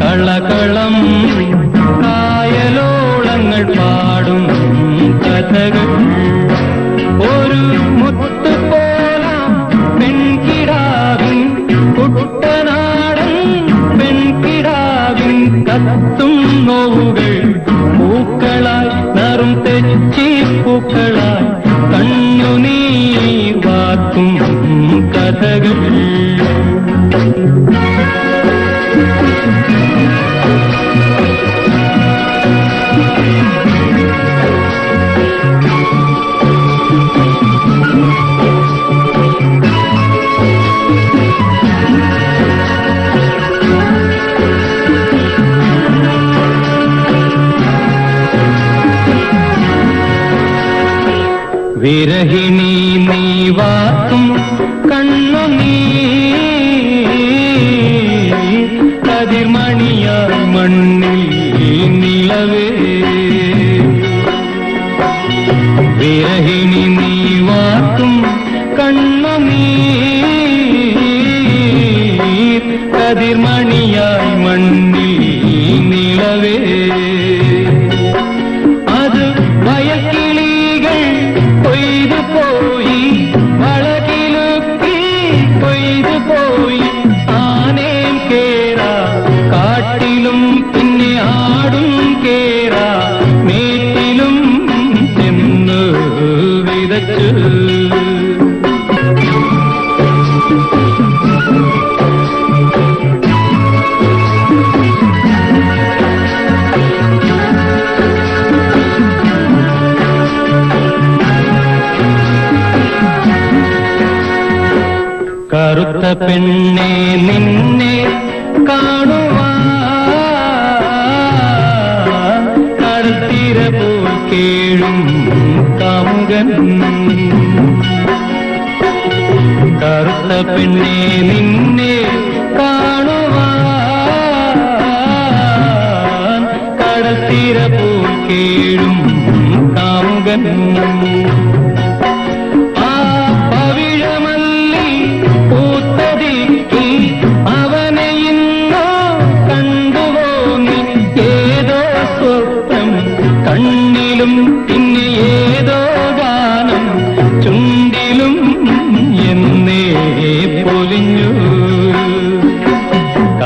കളകളം കായലോളങ്ങൾ പാടും കഥകൾ. ഒരു മുത്തുപോല പെൺകിടാവിൻ കുട്ടനാടൻ പെൺകിടാവിൻ കത്തും നോവുകൾ. പൂക്കളായി നറും തെച്ചി പൂക്കളായി കണ്ണുനീർ വാക്കും കഥകൾ. വിരഹിണി നീ വാക്കും കണ്ണു നീ മണ്ണിൽ നിലവേ. വിരഹിണി നീ കറുത്ത പെണ്ണെ നിന്നെ കാണുവാ കടത്തിര പോൽ കേഴും കാമുകൻ. കറുത്ത പെണ്ണെ നിന്നെ കാണുവാ കടത്തിര പോൽ കേഴും കാമുകൻ.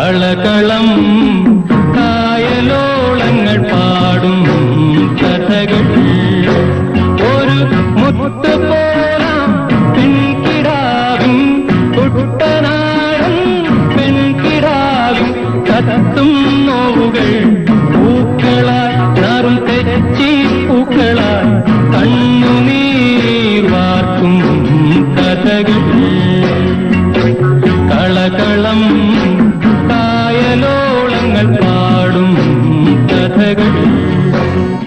കളകളം കായലോളങ്ങൾ പാടും കഥകൾ. ഒരു മുത്ത് പോലാം പെൺകിടാവിൻ കുട്ടനാടൻ കത്തും നോവുകൾ. പൂക്കളായി നറും തെച്ചി പൂക്കളായി കണ്ണുനീർ